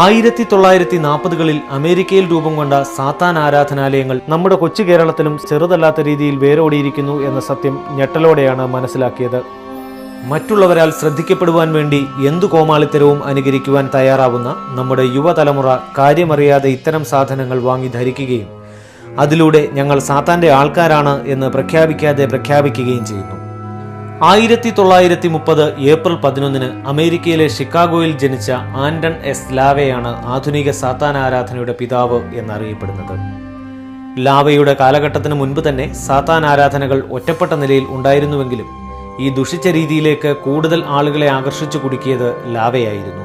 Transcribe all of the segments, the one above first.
ആയിരത്തി തൊള്ളായിരത്തി നാൽപ്പതുകളിൽ അമേരിക്കയിൽ രൂപം കൊണ്ട സാത്താൻ ആരാധനാലയങ്ങൾ നമ്മുടെ കൊച്ചു കേരളത്തിലും ചെറുതല്ലാത്ത രീതിയിൽ വേരോടിയിരിക്കുന്നു എന്ന സത്യം ഞെട്ടലോടെയാണ് മനസ്സിലാക്കിയത്. മറ്റുള്ളവരാൽ ശ്രദ്ധിക്കപ്പെടുവാൻ വേണ്ടി എന്തു കോമാളിത്തരവും അനുകരിക്കുവാൻ തയ്യാറാവുന്ന നമ്മുടെ യുവതലമുറ കാര്യമറിയാതെ ഇത്തരം സാധനങ്ങൾ വാങ്ങി ധരിക്കുകയും അതിലൂടെ ഞങ്ങൾ സാത്താന്റെ ആൾക്കാരാണ് എന്ന് പ്രഖ്യാപിക്കാതെ പ്രഖ്യാപിക്കുകയും ചെയ്യുന്നു. ആയിരത്തി തൊള്ളായിരത്തി മുപ്പത് ഏപ്രിൽ പതിനൊന്നിന് അമേരിക്കയിലെ ഷിക്കാഗോയിൽ ജനിച്ച ആൻഡൺ എസ്. ലാവയാണ് ആധുനിക സാത്താൻ ആരാധനയുടെ പിതാവ് എന്നറിയപ്പെടുന്നത്. ലാവയുടെ കാലഘട്ടത്തിന് മുൻപ് തന്നെ സാത്താൻ ആരാധനകൾ ഒറ്റപ്പെട്ട നിലയിൽ ഉണ്ടായിരുന്നുവെങ്കിലും ഈ ദുഷിച്ച രീതിയിലേക്ക് കൂടുതൽ ആളുകളെ ആകർഷിച്ചു കുടുക്കിയത് ലാവയായിരുന്നു.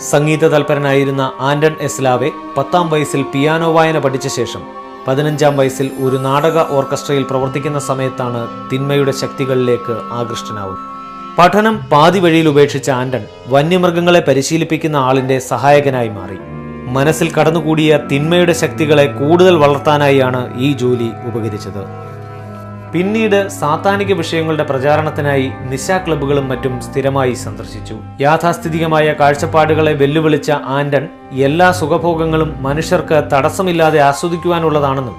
സംഗീത തൽപരനായിരുന്ന ആൻഡൺ എസ്. ലാവെ പത്താം വയസ്സിൽ പിയാനോ വായന പഠിച്ച ശേഷം പതിനഞ്ചാം വയസ്സിൽ ഒരു നാടക ഓർക്കസ്ട്രയിൽ പ്രവർത്തിക്കുന്ന സമയത്താണ് തിന്മയുടെ ശക്തികളിലേക്ക് ആകൃഷ്ടനാവുന്നത് പഠനം പാതി വഴിയിൽ ഉപേക്ഷിച്ച ആൻഡൺ വന്യമൃഗങ്ങളെ പരിശീലിപ്പിക്കുന്ന ആളിന്റെ സഹായകനായി മാറി. മനസ്സിൽ കടന്നുകൂടിയ തിന്മയുടെ ശക്തികളെ കൂടുതൽ വളർത്താനായാണ് ഈ ജോലി ഉപകരിച്ചത്. പിന്നീട് സാത്താനിക വിഷയങ്ങളുടെ പ്രചാരണത്തിനായി നിശാ ക്ലബ്ബുകളും മറ്റും സ്ഥിരമായി സന്ദർശിച്ചു. യാഥാസ്ഥിതികമായ കാഴ്ചപ്പാടുകളെ വെല്ലുവിളിച്ച ആന്റൺ എല്ലാ സുഖഭോഗങ്ങളും മനുഷ്യർക്ക് തടസ്സമില്ലാതെ ആസ്വദിക്കുവാനുള്ളതാണെന്നും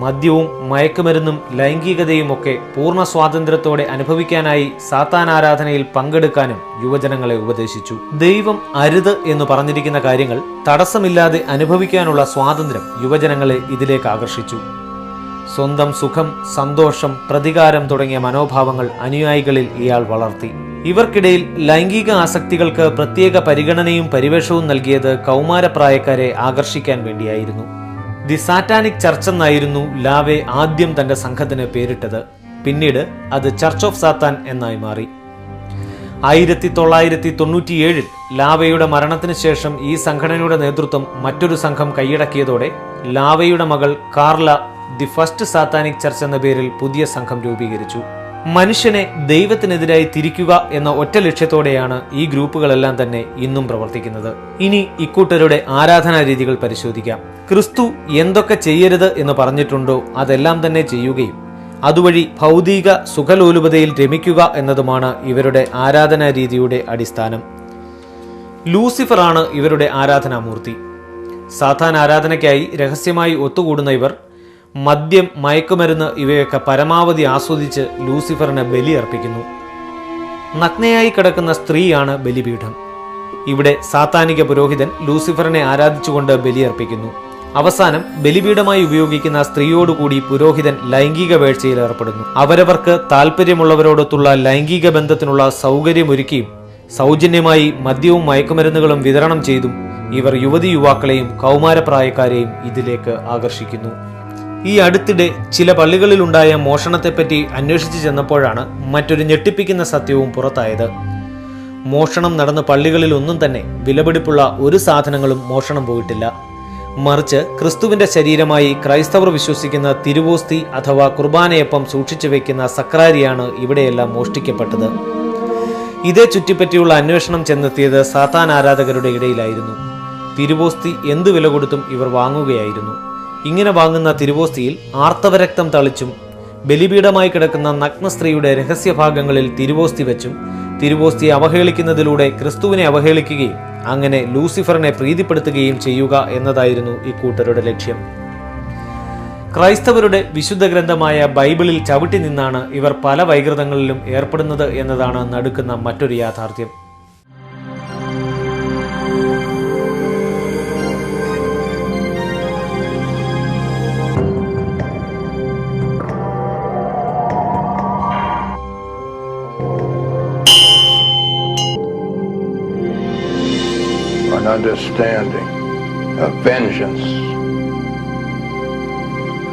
മദ്യവും മയക്കുമരുന്നും ലൈംഗികതയും ഒക്കെ പൂർണ സ്വാതന്ത്ര്യത്തോടെ അനുഭവിക്കാനായി സാത്താൻ ആരാധനയിൽ പങ്കെടുക്കാനും യുവജനങ്ങളെ ഉപദേശിച്ചു. ദൈവം അരുത് എന്ന് പറഞ്ഞിരിക്കുന്ന കാര്യങ്ങൾ തടസ്സമില്ലാതെ അനുഭവിക്കാനുള്ള സ്വാതന്ത്ര്യം യുവജനങ്ങളെ ഇതിലേക്ക് ആകർഷിച്ചു. സ്വന്തം സുഖം സന്തോഷം പ്രതികാരം തുടങ്ങിയ മനോഭാവങ്ങൾ അനുയായികളിൽ ഇയാൾ വളർത്തി. ഇവർക്കിടയിൽ ലൈംഗിക ആസക്തികൾക്ക് പ്രത്യേക പരിഗണനയും പരിവേഷവും നൽകിയത് കൗമാരപ്രായക്കാരെ ആകർഷിക്കാൻ വേണ്ടിയായിരുന്നു. ദി സാറ്റാനിക് ചർച്ച് എന്നായിരുന്നു ലാവെ ആദ്യം തന്റെ സംഘത്തിന് പേരിട്ടത്. പിന്നീട് അത് ചർച്ച് ഓഫ് സാത്താൻ എന്നായി മാറി. ആയിരത്തി തൊള്ളായിരത്തി തൊണ്ണൂറ്റിയേഴിൽ ലാവയുടെ മരണത്തിന് ശേഷം ഈ സംഘടനയുടെ നേതൃത്വം മറ്റൊരു സംഘം കൈയടക്കിയതോടെ ലാവയുടെ മകൾ Karla the first satanic church എന്ന പേരിൽ പുതിയ സംഘം രൂപീകരിച്ചു. മനുഷ്യനെ ദൈവത്തിനെതിരായി തിരിക്കുക എന്ന ഒറ്റ ലക്ഷ്യത്തോടെയാണ് ഈ ഗ്രൂപ്പുകളെല്ലാം തന്നെ ഇന്നും പ്രവർത്തിക്കുന്നത്. ഇനി ഇക്കൂട്ടരുടെ ആരാധനാ രീതികൾ പരിശോധിക്കാം. ക്രിസ്തു എന്തൊക്കെ ചെയ്യരുത് എന്ന് പറഞ്ഞിട്ടുണ്ടോ അതെല്ലാം തന്നെ ചെയ്യുകയും അതുവഴി ഭൗതിക സുഖലോലുപതയിൽ രമിക്കുക എന്നതുമാണ് ഇവരുടെ ആരാധനാ രീതിയുടെ അടിസ്ഥാനം. ലൂസിഫറാണ് ഇവരുടെ ആരാധനാമൂർത്തി. സാധാരണ ആരാധനയ്ക്കായി രഹസ്യമായി ഒത്തുകൂടുന്ന ഇവർ മദ്യം മയക്കുമരുന്ന് ഇവയൊക്കെ പരമാവധി ആസ്വദിച്ച് ലൂസിഫറിന് ബലിയർപ്പിക്കുന്നു. നഗ്നയായി കിടക്കുന്ന സ്ത്രീയാണ് ബലിപീഠം. ഇവിടെ സാത്താനിക പുരോഹിതൻ ലൂസിഫറിനെ ആരാധിച്ചുകൊണ്ട് ബലിയർപ്പിക്കുന്നു. അവസാനം ബലിപീഠമായി ഉപയോഗിക്കുന്ന സ്ത്രീയോടുകൂടി പുരോഹിതൻ ലൈംഗിക വേഴ്ചയിൽ ഏർപ്പെടുന്നു. അവരവർക്ക് താല്പര്യമുള്ളവരോടൊത്തുള്ള ലൈംഗിക ബന്ധത്തിനുള്ള സൗകര്യമൊരുക്കിയും സൗജന്യമായി മദ്യവും മയക്കുമരുന്നുകളും വിതരണം ചെയ്തും ഇവർ യുവതി യുവാക്കളെയും കൗമാരപ്രായക്കാരെയും ഇതിലേക്ക് ആകർഷിക്കുന്നു. ഈ അടുത്തിടെ ചില പള്ളികളിലുണ്ടായ മോഷണത്തെപ്പറ്റി അന്വേഷിച്ചു ചെന്നപ്പോഴാണ് മറ്റൊരു ഞെട്ടിപ്പിക്കുന്ന സത്യവും പുറത്തായത്. മോഷണം നടന്ന പള്ളികളിൽ ഒന്നും തന്നെ വിലപിടിപ്പുള്ള ഒരു സാധനങ്ങളും മോഷണം പോയിട്ടില്ല. മറിച്ച് ക്രിസ്തുവിന്റെ ശരീരമായി ക്രൈസ്തവർ വിശ്വസിക്കുന്ന തിരുവോസ്തി അഥവാ കുർബാനയപ്പം സൂക്ഷിച്ചു വെക്കുന്ന സക്രാരിയാണ് ഇവിടെയെല്ലാം മോഷ്ടിക്കപ്പെട്ടത്. ഇതേ ചുറ്റിപ്പറ്റിയുള്ള അന്വേഷണം ചെന്നെത്തിയത് സാത്താൻ ആരാധകരുടെ ഇടയിലായിരുന്നു. തിരുവോസ്തി എന്തു വില കൊടുത്തും ഇവർ വാങ്ങുകയായിരുന്നു. ഇങ്ങനെ വാങ്ങുന്ന തിരുവോസ്തിയിൽ ആർത്തവരക്തം തളിച്ചും ബലിപീഠമായി കിടക്കുന്ന നഗ്ന സ്ത്രീയുടെ രഹസ്യഭാഗങ്ങളിൽ തിരുവോസ്തി വെച്ചും തിരുവോസ്തിയെ അവഹേളിക്കുന്നതിലൂടെ ക്രിസ്തുവിനെ അവഹേളിക്കുകയും അങ്ങനെ ലൂസിഫറിനെ പ്രീതിപ്പെടുത്തുകയും ചെയ്യുക എന്നതായിരുന്നു ഇക്കൂട്ടരുടെ ലക്ഷ്യം. ക്രൈസ്തവരുടെ വിശുദ്ധ ഗ്രന്ഥമായ ബൈബിളിൽ ചവിട്ടി നിന്നാണ് ഇവർ പല വൈകൃതങ്ങളിലും ഏർപ്പെടുന്നത് എന്നതാണ് നടുക്കുന്ന മറ്റൊരു യാഥാർത്ഥ്യം. An understanding of vengeance,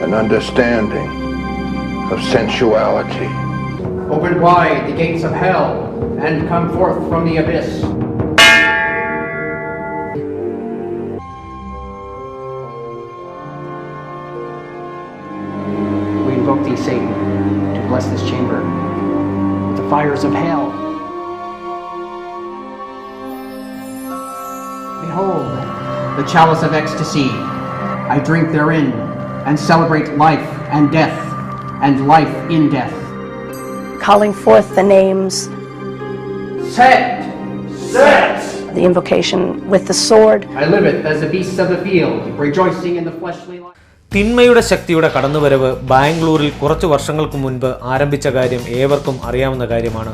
an understanding of sensuality. Open wide the gates of hell, and come forth from the abyss. We invoke thee, Satan, to bless this chamber with the fires of hell. The chalice of ecstasy. I drink therein and celebrate life and death, and life in death. calling forth the names Set! Set! the invocation with the sword. I liveth as a beast of the field, rejoicing in the fleshly life. തിന്മയുടെ ശക്തിയുടെ കടന്നുവരവ് ബാംഗ്ലൂരിൽ കുറച്ചു വർഷങ്ങൾക്ക് മുൻപ് ആരംഭിച്ച കാര്യം ഏവർക്കും അറിയാവുന്ന കാര്യമാണ്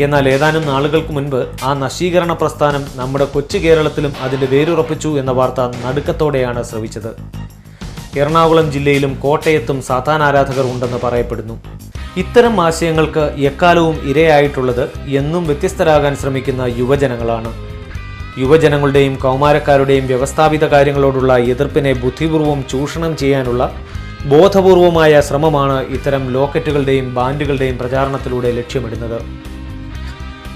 എന്നാൽ ഏതാനും നാളുകൾക്ക് മുൻപ് ആ നശീകരണ പ്രസ്ഥാനം നമ്മുടെ കൊച്ചു കേരളത്തിലും അതിന്റെ വേരുറപ്പിച്ചു എന്ന വാർത്ത നടുക്കത്തോടെയാണ് ശ്രവിച്ചത് എറണാകുളം ജില്ലയിലും കോട്ടയത്തും സാത്താൻ ആരാധകർ ഉണ്ടെന്ന് പറയപ്പെടുന്നു. ഇത്തരം ആശയങ്ങൾക്ക് എക്കാലവും ഇരയായിട്ടുള്ളത് എന്നും വ്യത്യസ്തരാകാൻ ശ്രമിക്കുന്ന യുവജനങ്ങളാണ്. യുവജനങ്ങളുടെയും കൗമാരക്കാരുടെയും വ്യവസ്ഥാപിത കാര്യങ്ങളോടുള്ള എതിർപ്പിനെ ബുദ്ധിപൂർവം ചൂഷണം ചെയ്യാനുള്ള ബോധപൂർവമായ ശ്രമമാണ് ഇത്തരം ലോക്കറ്റുകളുടെയും ബാൻഡുകളുടെയും പ്രചാരണത്തിലൂടെ ലക്ഷ്യമിടുന്നത്.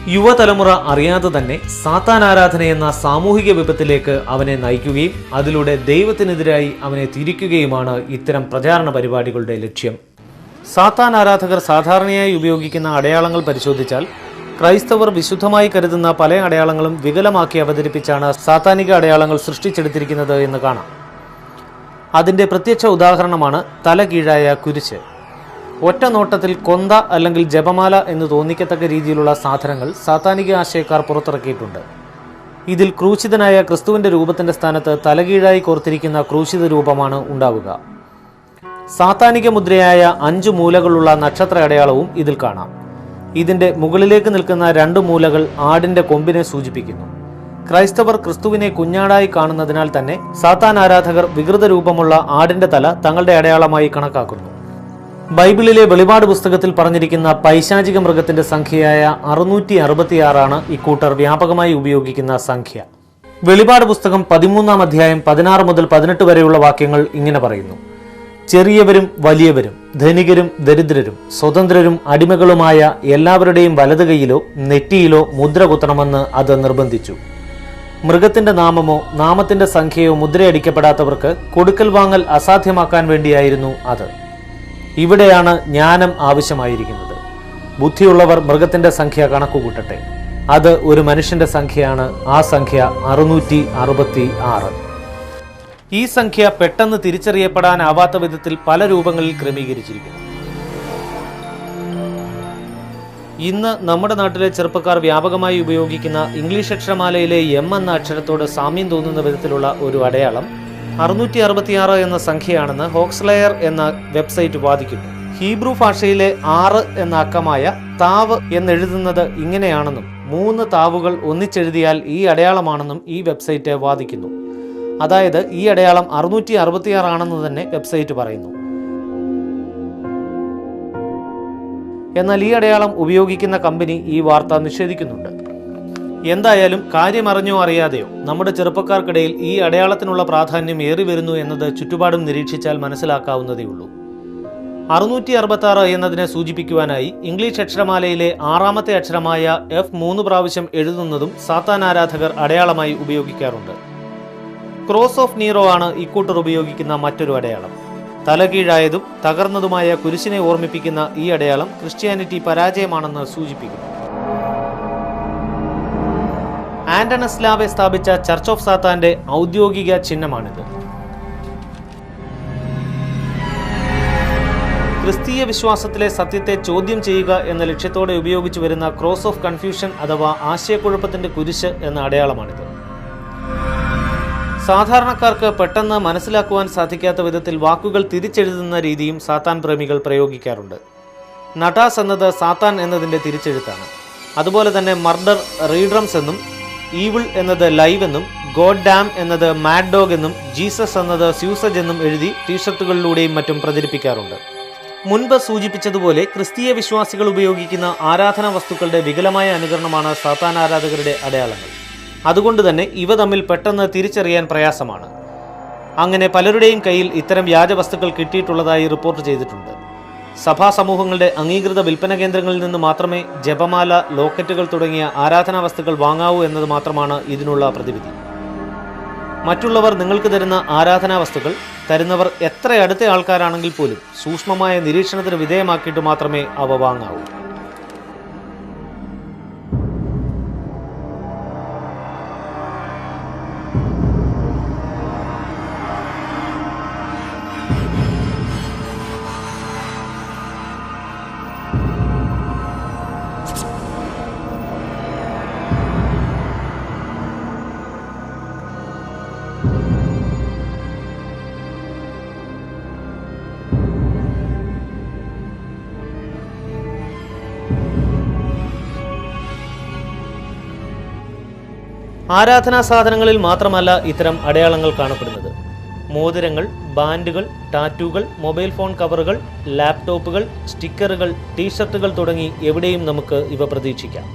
യുവതലമുറ അറിയാതെ തന്നെ സാത്താൻ ആരാധന എന്ന സാമൂഹിക വിപത്തിലേക്ക് അവനെ നയിക്കുകയും അതിലൂടെ ദൈവത്തിനെതിരായി അവനെ തിരിക്കുകയുമാണ് ഇത്തരം പ്രചാരണ പരിപാടികളുടെ ലക്ഷ്യം. സാത്താൻ ആരാധകർ സാധാരണയായി ഉപയോഗിക്കുന്ന അടയാളങ്ങൾ പരിശോധിച്ചാൽ ക്രൈസ്തവർ വിശുദ്ധമായി കരുതുന്ന പല അടയാളങ്ങളും വികലമാക്കി അവതരിപ്പിച്ചാണ് സാത്താനിക അടയാളങ്ങൾ സൃഷ്ടിച്ചെടുത്തിരിക്കുന്നത് എന്ന് കാണാം. അതിന്റെ പ്രത്യക്ഷ ഉദാഹരണമാണ് തല കീഴായ കുരിശ്. ഒറ്റ നോട്ടത്തിൽ കൊന്ത അല്ലെങ്കിൽ ജപമാല എന്ന് തോന്നിക്കത്തക്ക രീതിയിലുള്ള സാധനങ്ങൾ സാത്താനിക ആശയക്കാർ പുറത്തിറക്കിയിട്ടുണ്ട്. ഇതിൽ ക്രൂശിതനായ ക്രിസ്തുവിന്റെ രൂപത്തിന്റെ സ്ഥാനത്ത് തലകീഴായി കോർത്തിരിക്കുന്ന ക്രൂശിത രൂപമാണ് ഉണ്ടാവുക. സാത്താനിക മുദ്രയായ അഞ്ച് മൂലകളുള്ള നക്ഷത്ര അടയാളവും ഇതിൽ കാണാം. ഇതിന്റെ മുകളിലേക്ക് നിൽക്കുന്ന രണ്ട് മൂലകൾ ആടിന്റെ കൊമ്പിനെ സൂചിപ്പിക്കുന്നു. ക്രൈസ്തവർ ക്രിസ്തുവിനെ കുഞ്ഞാടായി കാണുന്നതിനാൽ തന്നെ സാത്താൻ ആരാധകർ വികൃത രൂപമുള്ള ആടിന്റെ തല തങ്ങളുടെ അടയാളമായി കണക്കാക്കുന്നു. ബൈബിളിലെ വെളിപാട് പുസ്തകത്തിൽ പറഞ്ഞിരിക്കുന്ന പൈശാചിക മൃഗത്തിന്റെ സംഖ്യയായ അറുന്നൂറ്റി അറുപത്തിയാറാണ് ഇക്കൂട്ടർ വ്യാപകമായി ഉപയോഗിക്കുന്ന സംഖ്യ. വെളിപാട് പുസ്തകം പതിമൂന്നാം അധ്യായം പതിനാറ് മുതൽ പതിനെട്ട് വരെയുള്ള വാക്യങ്ങൾ ഇങ്ങനെ പറയുന്നു. ചെറിയവരും വലിയവരും ധനികരും ദരിദ്രരും സ്വതന്ത്രരും അടിമകളുമായ എല്ലാവരുടെയും വലത് കൈയിലോ നെറ്റിയിലോ മുദ്ര കുത്തണമെന്ന് അത് നിർബന്ധിച്ചു. മൃഗത്തിന്റെ നാമമോ നാമത്തിന്റെ സംഖ്യയോ മുദ്രയടിക്കപ്പെടാത്തവർക്ക് കൊടുക്കൽ വാങ്ങൽ അസാധ്യമാക്കാൻ വേണ്ടിയായിരുന്നു അത്. ഇവിടെയാണ് ജ്ഞാനം ആവശ്യമായിരിക്കുന്നത്. ബുദ്ധിയുള്ളവർ മൃഗത്തിന്റെ സംഖ്യ കണക്കുകൂട്ടട്ടെ. അത് ഒരു മനുഷ്യന്റെ സംഖ്യയാണ്. ആ സംഖ്യ അറുന്നൂറ്റി അറുപത്തി ആറ് ഈ സംഖ്യ പെട്ടെന്ന് തിരിച്ചറിയപ്പെടാനാവാത്ത വിധത്തിൽ പല രൂപങ്ങളിൽ ക്രമീകരിച്ചിരിക്കുന്നു. ഇന്ന് നമ്മുടെ നാട്ടിലെ ചെറുപ്പക്കാർ വ്യാപകമായി ഉപയോഗിക്കുന്ന ഇംഗ്ലീഷ് അക്ഷരമാലയിലെ എം എന്ന അക്ഷരത്തോട് സാമ്യം തോന്നുന്ന വിധത്തിലുള്ള ഒരു അടയാളം അറുന്നൂറ്റി അറുപത്തിയാറ് എന്ന സംഖ്യയാണെന്ന് ഹോക്സ്ലെയർ എന്ന വെബ്സൈറ്റ് വാദിക്കുന്നു. ഹീബ്രു ഭാഷയിലെ ആറ് എന്ന അക്കമായ താവ് എന്നെഴുതുന്നത് ഇങ്ങനെയാണെന്നും മൂന്ന് താവുകൾ ഒന്നിച്ചെഴുതിയാൽ ഈ അടയാളമാണെന്നും ഈ വെബ്സൈറ്റ് വാദിക്കുന്നു. അതായത് ഈ അടയാളം അറുന്നൂറ്റി അറുപത്തിയാറാണെന്ന് തന്നെ വെബ്സൈറ്റ് പറയുന്നു. എന്നാൽ ഈ അടയാളം ഉപയോഗിക്കുന്ന കമ്പനി ഈ വാർത്ത നിഷേധിക്കുന്നുണ്ട്. എന്തായാലും കാര്യമറിഞ്ഞോ അറിയാതെയോ നമ്മുടെ ചെറുപ്പക്കാർക്കിടയിൽ ഈ അടയാളത്തിനുള്ള പ്രാധാന്യം ഏറി വരുന്നു എന്നത് ചുറ്റുപാടും നിരീക്ഷിച്ചാൽ മനസ്സിലാക്കാവുന്നതേയുള്ളൂ അറുന്നൂറ്റി അറുപത്തി ആറ് എന്നതിനെ സൂചിപ്പിക്കുവാനായി ഇംഗ്ലീഷ് അക്ഷരമാലയിലെ ആറാമത്തെ അക്ഷരമായ എഫ് മൂന്ന് പ്രാവശ്യം എഴുതുന്നതും സാത്താൻ ആരാധകർ അടയാളമായി ഉപയോഗിക്കാറുണ്ട്. ക്രോസ് ഓഫ് നീറോ ആണ് ഇക്കൂട്ടർ ഉപയോഗിക്കുന്ന മറ്റൊരു അടയാളം. തലകീഴായതും തകർന്നതുമായ കുരിശിനെ ഓർമ്മിപ്പിക്കുന്ന ഈ അടയാളം ക്രിസ്ത്യാനിറ്റി പരാജയമാണെന്ന് സൂചിപ്പിക്കുന്നു. ആന്റണസ്ലാവെ സ്ഥാപിച്ച ചർച്ച് ഓഫ് സാത്താന്റെ ഔദ്യോഗിക ചിഹ്നമാണിത്. ക്രിസ്തീയ വിശ്വാസത്തിലെ സത്യത്തെ ചോദ്യം ചെയ്യുക എന്ന ലക്ഷ്യത്തോടെ ഉപയോഗിച്ചു വരുന്ന ക്രോസ് ഓഫ് കൺഫ്യൂഷൻ അഥവാ ആശയക്കുഴപ്പത്തിന്റെ കുരിശ് എന്ന അടയാളമാണിത്. സാധാരണക്കാർക്ക് പെട്ടെന്ന് മനസ്സിലാക്കുവാൻ സാധിക്കാത്ത വിധത്തിൽ വാക്കുകൾ തിരിച്ചെഴുതുന്ന രീതിയും സാത്താൻ പ്രേമികൾ പ്രയോഗിക്കാറുണ്ട്. നടാസ് എന്നത് സാത്താൻ എന്നതിന്റെ തിരിച്ചെഴുത്താണ്. അതുപോലെ തന്നെ മർഡർ റീഡ്രംസ് എന്നും ഈവിൾ എന്നത് ലൈവ് എന്നും ഗോഡ് ഡാം എന്നത് മാഡ് ഡോഗ് എന്നും ജീസസ് എന്നത് സ്യൂസജ് എന്നും എഴുതി ടീഷർട്ടുകളിലൂടെയും മറ്റും പ്രചരിപ്പിക്കാറുണ്ട്. മുൻപ് സൂചിപ്പിച്ചതുപോലെ ക്രിസ്തീയ വിശ്വാസികൾ ഉപയോഗിക്കുന്ന ആരാധനാ വസ്തുക്കളുടെ വികലമായ അനുകരണമാണ് സാത്താൻ ആരാധകരുടെ അടയാളങ്ങൾ. അതുകൊണ്ട് തന്നെ ഇവ തമ്മിൽ പെട്ടെന്ന് തിരിച്ചറിയാൻ പ്രയാസമാണ്. അങ്ങനെ പലരുടെയും കയ്യിൽ ഇത്തരം വ്യാജ വസ്തുക്കൾ കിട്ടിയിട്ടുള്ളതായി റിപ്പോർട്ട് ചെയ്തിട്ടുണ്ട്. സഭാ സമൂഹങ്ങളുടെ അംഗീകൃത വിൽപ്പന കേന്ദ്രങ്ങളിൽ നിന്ന് മാത്രമേ ജപമാല ലോക്കറ്റുകൾ തുടങ്ങിയ ആരാധനാ വസ്തുക്കൾ വാങ്ങാവൂ എന്നത് മാത്രമാണ് ഇതിനുള്ള പ്രതിവിധി. മറ്റുള്ളവർ നിങ്ങൾക്ക് തരുന്ന ആരാധനാ വസ്തുക്കൾ തരുന്നവർ എത്ര അടുത്ത ആൾക്കാരാണെങ്കിൽ പോലും സൂക്ഷ്മമായ നിരീക്ഷണത്തിന് വിധേയമാക്കിയിട്ട് മാത്രമേ അവ വാങ്ങാവൂ. ആരാധനാ സാധനങ്ങളിൽ മാത്രമല്ല ഇത്തരം അടയാളങ്ങൾ കാണപ്പെടുന്നത്. മോതിരങ്ങൾ ബാൻഡുകൾ ടാറ്റൂകൾ മൊബൈൽ ഫോൺ കവറുകൾ ലാപ്ടോപ്പുകൾ സ്റ്റിക്കറുകൾ ടീഷർട്ടുകൾ തുടങ്ങി എവിടെയും നമുക്ക് ഇവ പ്രതീക്ഷിക്കാം.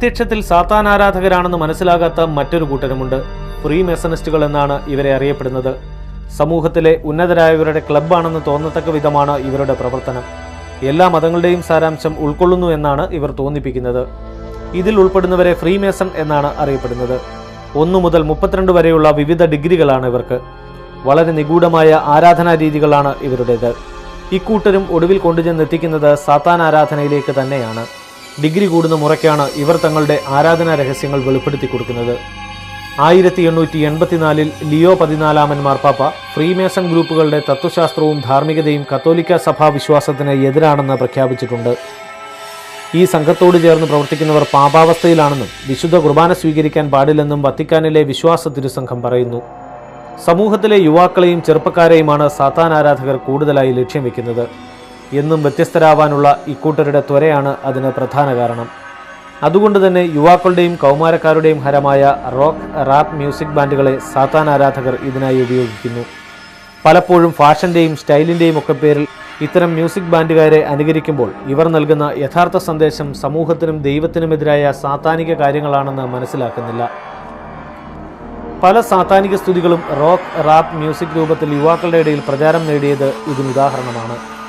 പ്രത്യക്ഷത്തിൽ സാത്താൻ ആരാധകരാണെന്ന് മനസ്സിലാകാത്ത മറ്റൊരു കൂട്ടരുമുണ്ട്. ഫ്രീ മെസനിസ്റ്റുകൾ എന്നാണ് ഇവരെ അറിയപ്പെടുന്നത്. സമൂഹത്തിലെ ഉന്നതരായവരുടെ ക്ലബ്ബാണെന്ന് തോന്നത്തക്ക വിധമാണ് ഇവരുടെ പ്രവർത്തനം. എല്ലാ മതങ്ങളുടെയും സാരാംശം ഉൾക്കൊള്ളുന്നു എന്നാണ് ഇവർ തോന്നിപ്പിക്കുന്നത്. ഇതിൽ ഉൾപ്പെടുന്നവരെ ഫ്രീ മേസൺ എന്നാണ് അറിയപ്പെടുന്നത്. ഒന്നു മുതൽ മുപ്പത്തിരണ്ട് വരെയുള്ള വിവിധ ഡിഗ്രികളാണ് ഇവർക്ക്. വളരെ നിഗൂഢമായ ആരാധനാ രീതികളാണ് ഇവരുടേത്. ഇക്കൂട്ടരും ഒടുവിൽ കൊണ്ടുചെന്നെത്തിക്കുന്നത് സാത്താൻ ആരാധനയിലേക്ക് തന്നെയാണ്. ഡിഗ്രി കൂടുന്ന മുറയ്ക്കാണ് ഇവർ തങ്ങളുടെ ആരാധനാ രഹസ്യങ്ങൾ വെളിപ്പെടുത്തി കൊടുക്കുന്നത്. ആയിരത്തി എണ്ണൂറ്റി എൺപത്തിനാലിൽ ലിയോ പതിനാലാമൻ മാർപ്പാപ്പ ഫ്രീമേസൺ ഗ്രൂപ്പുകളുടെ തത്വശാസ്ത്രവും ധാർമ്മികതയും കത്തോലിക്ക സഭാ വിശ്വാസത്തിന് എതിരാണെന്ന് പ്രഖ്യാപിച്ചിട്ടുണ്ട്. ഈ സംഘത്തോട് ചേർന്ന് പ്രവർത്തിക്കുന്നവർ പാപാവസ്ഥയിലാണെന്നും വിശുദ്ധ കുർബാന സ്വീകരിക്കാൻ പാടില്ലെന്നും വത്തിക്കാനിലെ വിശ്വാസ തിരുസംഘം പറയുന്നു. സമൂഹത്തിലെ യുവാക്കളെയും ചെറുപ്പക്കാരെയുമാണ് സാത്താൻ ആരാധകർ കൂടുതലായി ലക്ഷ്യം വെക്കുന്നത്. എന്നും വ്യത്യസ്തരാവാനുള്ള ഇക്കൂട്ടരുടെ ത്വരയാണ് അതിന് പ്രധാന കാരണം. അതുകൊണ്ട് തന്നെ യുവാക്കളുടെയും കൗമാരക്കാരുടെയും ഹരമായ റോക്ക് റാപ്പ് മ്യൂസിക് ബാൻഡുകളെ സാത്താൻ ആരാധകർ ഇതിനായി ഉപയോഗിക്കുന്നു. പലപ്പോഴും ഫാഷന്റെയും സ്റ്റൈലിന്റെയും ഒക്കെ പേരിൽ ഇത്തരം മ്യൂസിക് ബാൻഡുകാരെ അനുകരിക്കുമ്പോൾ ഇവർ നൽകുന്ന യഥാർത്ഥ സന്ദേശം സമൂഹത്തിനും ദൈവത്തിനുമെതിരായ സാത്താനിക കാര്യങ്ങളാണെന്ന് മനസ്സിലാക്കുന്നില്ല. പല സാത്താനിക സ്തുതികളും റോക്ക് റാപ്പ് മ്യൂസിക് രൂപത്തിൽ യുവാക്കളുടെ ഇടയിൽ പ്രചാരം നേടിയത് ഇതിനുദാഹരണമാണ്.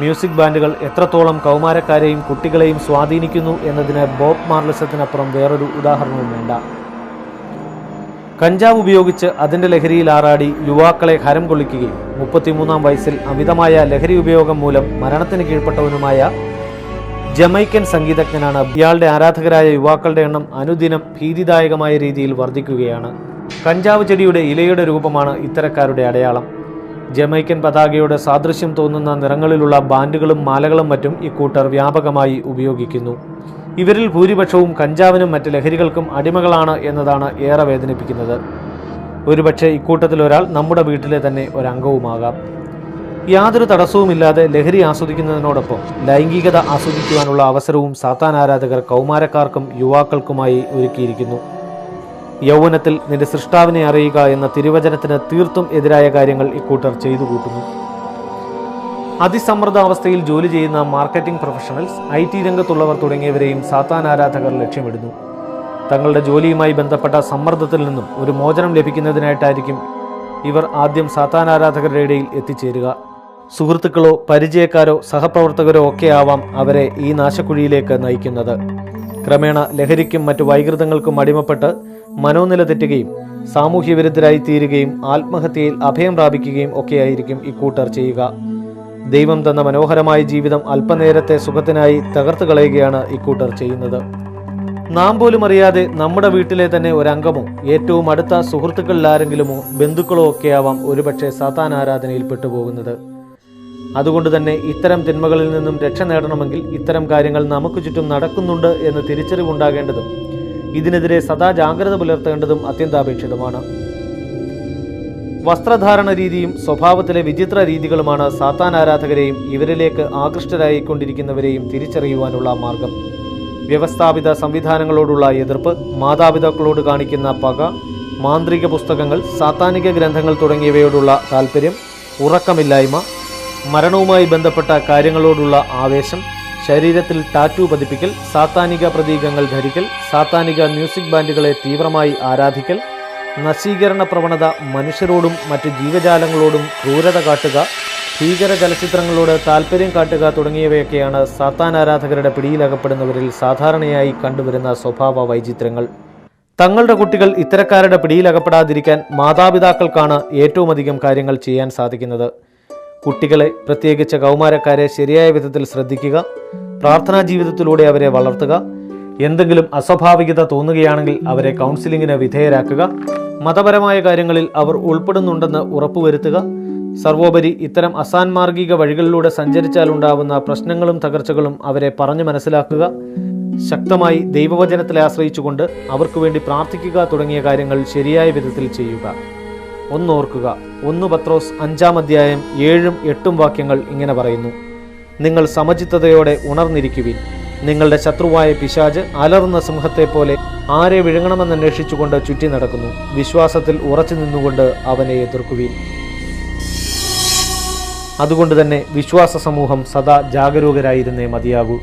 മ്യൂസിക് ബാൻഡുകൾ എത്രത്തോളം കൗമാരക്കാരെയും കുട്ടികളെയും സ്വാധീനിക്കുന്നു എന്നതിന് ബോബ് മാർലസത്തിനപ്പുറം വേറൊരു ഉദാഹരണവും വേണ്ട. കഞ്ചാവ് ഉപയോഗിച്ച് അതിന്റെ ലഹരിയിൽ ആറാടി യുവാക്കളെ ഹരം കൊള്ളിക്കുകയും മുപ്പത്തിമൂന്നാം വയസ്സിൽ അമിതമായ ലഹരി ഉപയോഗം മൂലം മരണത്തിന് കീഴ്പ്പെട്ടവനുമായ ജമൈക്കൻ സംഗീതജ്ഞനാണ്. ഇയാളുടെ ആരാധകരായ യുവാക്കളുടെ എണ്ണം അനുദിനം ഭീതിദായകമായ രീതിയിൽ വർദ്ധിക്കുകയാണ്. കഞ്ചാവ് ചെടിയുടെ ഇലയുടെ രൂപമാണ് ഇത്തരക്കാരുടെ അടയാളം. ജമൈക്കൻ പതാകയുടെ സാദൃശ്യം തോന്നുന്ന നിറങ്ങളിലുള്ള ബാൻഡുകളും മാലകളും മറ്റും ഇക്കൂട്ടർ വ്യാപകമായി ഉപയോഗിക്കുന്നു. ഇവരിൽ ഭൂരിപക്ഷവും കഞ്ചാവിനും മറ്റ് ലഹരികൾക്കും അടിമകളാണ് എന്നതാണ് ഏറെ വേദനിപ്പിക്കുന്നത്. ഒരുപക്ഷെ ഇക്കൂട്ടത്തിൽ ഒരാൾ നമ്മുടെ വീട്ടിലെ തന്നെ ഒരംഗവുമാകാം. യാതൊരു തടസ്സവുമില്ലാതെ ലഹരി ആസ്വദിക്കുന്നതിനോടൊപ്പം ലൈംഗികത ആസ്വദിക്കുവാനുള്ള അവസരവും സാത്താൻ ആരാധകർ കൗമാരക്കാർക്കും യുവാക്കൾക്കുമായി ഒരുക്കിയിരിക്കുന്നു. യൗവനത്തിൽ നിന്റെ സൃഷ്ടാവിനെ അറിയുക എന്ന തിരുവചനത്തിന് തീർത്തും എതിരായ കാര്യങ്ങൾ ഇക്കൂട്ടർ ചെയ്തു കൂട്ടുന്നു. അതിസമ്മർദ്ദാവസ്ഥയിൽ ജോലി ചെയ്യുന്ന മാർക്കറ്റിംഗ് പ്രൊഫഷണൽസ് ഐ ടി രംഗത്തുള്ളവർ തുടങ്ങിയവരെയും സാത്താൻ ആരാധകർ ലക്ഷ്യമിടുന്നു. തങ്ങളുടെ ജോലിയുമായി ബന്ധപ്പെട്ട സമ്മർദ്ദത്തിൽ നിന്നും ഒരു മോചനം ലഭിക്കുന്നതിനായിട്ടായിരിക്കും ഇവർ ആദ്യം സാത്താൻ ആരാധകരുടെ ഇടയിൽ എത്തിച്ചേരുക. സുഹൃത്തുക്കളോ പരിചയക്കാരോ സഹപ്രവർത്തകരോ ഒക്കെ ആവാം അവരെ ഈ നാശക്കുഴിയിലേക്ക് നയിക്കുന്നത്. ക്രമേണ ലഹരിക്കും മറ്റു വൈകൃതങ്ങൾക്കും അടിമപ്പെട്ട് മനോനില തെറ്റുകയും സാമൂഹ്യ വിരുദ്ധരായി തീരുകയും ആത്മഹത്യയിൽ അഭയം പ്രാപിക്കുകയും ഒക്കെയായിരിക്കും ഇക്കൂട്ടർ ചെയ്യുക. ദൈവം തന്ന മനോഹരമായ ജീവിതം അല്പനേരത്തെ സുഖത്തിനായി തകർത്തു കളയുകയാണ് ഇക്കൂട്ടർ ചെയ്യുന്നത്. നാം പോലും അറിയാതെ നമ്മുടെ വീട്ടിലെ തന്നെ ഒരംഗമോ ഏറ്റവും അടുത്ത സുഹൃത്തുക്കളിൽ ആരെങ്കിലുമോ ബന്ധുക്കളോ ഒക്കെയാവാം ഒരുപക്ഷെ സാത്താൻ ആരാധനയിൽ പെട്ടുപോകുന്നത് അതുകൊണ്ട് തന്നെ ഇത്തരം തിന്മകളിൽ നിന്നും രക്ഷ നേടണമെങ്കിൽ ഇത്തരം കാര്യങ്ങൾ നമുക്ക് ചുറ്റും നടക്കുന്നുണ്ട് എന്ന് തിരിച്ചറിവുണ്ടാകേണ്ടതും ഇതിനെതിരെ സദാ ജാഗ്രത പുലർത്തേണ്ടതും അത്യന്താപേക്ഷിതമാണ്. വസ്ത്രധാരണ രീതിയും സ്വഭാവത്തിലെ വിചിത്ര രീതികളുമാണ് സാത്താൻ ആരാധകരെയും ഇവരിലേക്ക് ആകൃഷ്ടരായിക്കൊണ്ടിരിക്കുന്നവരെയും തിരിച്ചറിയുവാനുള്ള മാർഗം. വ്യവസ്ഥാപിത സംവിധാനങ്ങളോടുള്ള എതിർപ്പ് മാതാപിതാക്കളോട് കാണിക്കുന്ന പക മാന്ത്രിക പുസ്തകങ്ങൾ സാത്താനിക ഗ്രന്ഥങ്ങൾ തുടങ്ങിയവയോടുള്ള താല്പര്യം ഉറക്കമില്ലായ്മ മരണവുമായി ബന്ധപ്പെട്ട കാര്യങ്ങളോടുള്ള ആവേശം ശരീരത്തിൽ ടാറ്റു പതിപ്പിക്കൽ സാത്താനിക പ്രതീകങ്ങൾ ധരിക്കൽ സാത്താനിക മ്യൂസിക് ബാൻഡുകളെ തീവ്രമായി ആരാധിക്കൽ നശീകരണ പ്രവണത മനുഷ്യരോടും മറ്റ് ജീവജാലങ്ങളോടും ക്രൂരത കാട്ടുക ഭീകര ചലച്ചിത്രങ്ങളോട് താല്പര്യം കാട്ടുക തുടങ്ങിയവയൊക്കെയാണ് സാത്താൻ ആരാധകരുടെ പിടിയിലകപ്പെടുന്നവരിൽ സാധാരണയായി കണ്ടുവരുന്ന സ്വഭാവ വൈചിത്രങ്ങൾ. തങ്ങളുടെ കുട്ടികൾ ഇത്തരക്കാരുടെ പിടിയിലകപ്പെടാതിരിക്കാൻ മാതാപിതാക്കൾക്കാണ് ഏറ്റവുമധികം കാര്യങ്ങൾ ചെയ്യാൻ സാധിക്കുന്നത്. കുട്ടികളെ പ്രത്യേകിച്ച് കൗമാരക്കാരെ ശരിയായ വിധത്തിൽ ശ്രദ്ധിക്കുക പ്രാർത്ഥനാ ജീവിതത്തിലൂടെ അവരെ വളർത്തുക എന്തെങ്കിലും അസ്വാഭാവികത തോന്നുകയാണെങ്കിൽ അവരെ കൗൺസിലിങ്ങിന് വിധേയരാക്കുക മതപരമായ കാര്യങ്ങളിൽ അവർ ഉൾപ്പെടുന്നുണ്ടെന്ന് ഉറപ്പുവരുത്തുക സർവോപരി ഇത്തരം അസാൻമാർഗിക വഴികളിലൂടെ സഞ്ചരിച്ചാലുണ്ടാവുന്ന പ്രശ്നങ്ങളും തകർച്ചകളും അവരെ പറഞ്ഞു മനസ്സിലാക്കുക ശക്തമായി ദൈവവചനത്തിലെ ആശ്രയിച്ചുകൊണ്ട് അവർക്കു വേണ്ടി പ്രാർത്ഥിക്കുക തുടങ്ങിയ കാര്യങ്ങൾ ശരിയായ വിധത്തിൽ ചെയ്യുക. ഒന്നോർക്കുക. ഒന്ന് പത്രോസ് അഞ്ചാം അധ്യായം ഏഴും എട്ടും വാക്യങ്ങൾ ഇങ്ങനെ പറയുന്നു. നിങ്ങൾ സമചിത്തതയോടെ ഉണർന്നിരിക്കുവിൻ. നിങ്ങളുടെ ശത്രുവായ പിശാജ് അലർന്ന സിംഹത്തെ പോലെ ആരെ വിഴുങ്ങണമെന്ന് അന്വേഷിച്ചുകൊണ്ട് ചുറ്റി നടക്കുന്നു. വിശ്വാസത്തിൽ ഉറച്ചു നിന്നുകൊണ്ട് അവനെ എതിർക്കുവിൻ. അതുകൊണ്ട് തന്നെ വിശ്വാസ സമൂഹം സദാ ജാഗരൂകരായിരുന്നേ മതിയാകൂ.